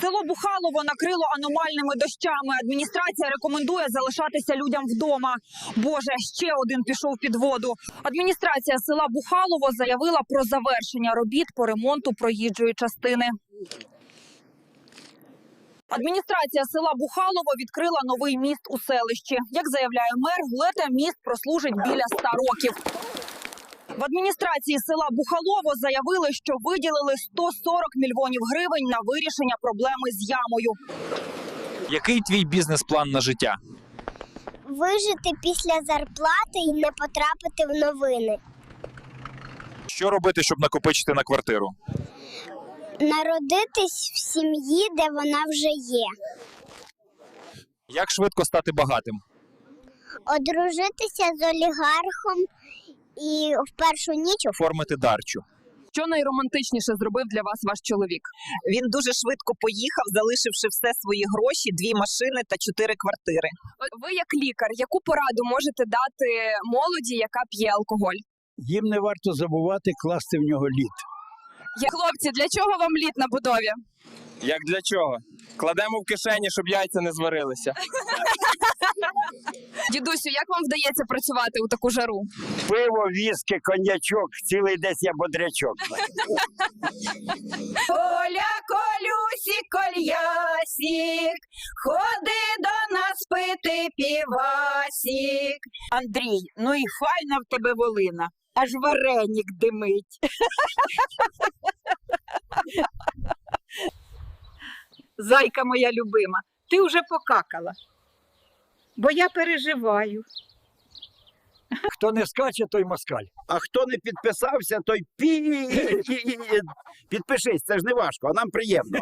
Село Бухалово накрило аномальними дощами. Адміністрація рекомендує залишатися людям вдома. Боже, ще один пішов під воду. Адміністрація села Бухалово заявила про завершення робіт по ремонту проїжджої частини. Адміністрація села Бухалово відкрила новий міст у селищі. Як заявляє мер, лете міст прослужить біля 100 років. В адміністрації села Бухалово заявили, що виділили 140 мільйонів гривень на вирішення проблеми з ямою. Який твій бізнес-план на життя? Вижити після зарплати і не потрапити в новини. Що робити, щоб накопичити на квартиру? Народитись в сім'ї, де вона вже є. Як швидко стати багатим? Одружитися з олігархом і в першу ніч Оформити дарчу. Що найромантичніше зробив для вас ваш чоловік? Він дуже швидко поїхав, залишивши все свої гроші, дві машини та чотири квартири. От Ви, як лікар, яку пораду можете дати молоді, яка п'є алкоголь? Їм не варто забувати класти в нього лід. Я хлопці, для чого вам лід на будові? Як для чого? Кладемо в кишені, щоб яйця не зварилися. Дідусю, як вам вдається працювати у таку жару? Пиво, віскі, коньячок, цілий десь я бодрячок. Коля, колюсі, кольясік, ходи до нас пити півасік. Андрій, ну і файна в тебе волина, аж варенік димить. Зайка моя любима, ти вже покакала, бо я переживаю. Хто не скаче, той москаль. А хто не підписався, той пі. Підпишись, це ж не важко, а нам приємно.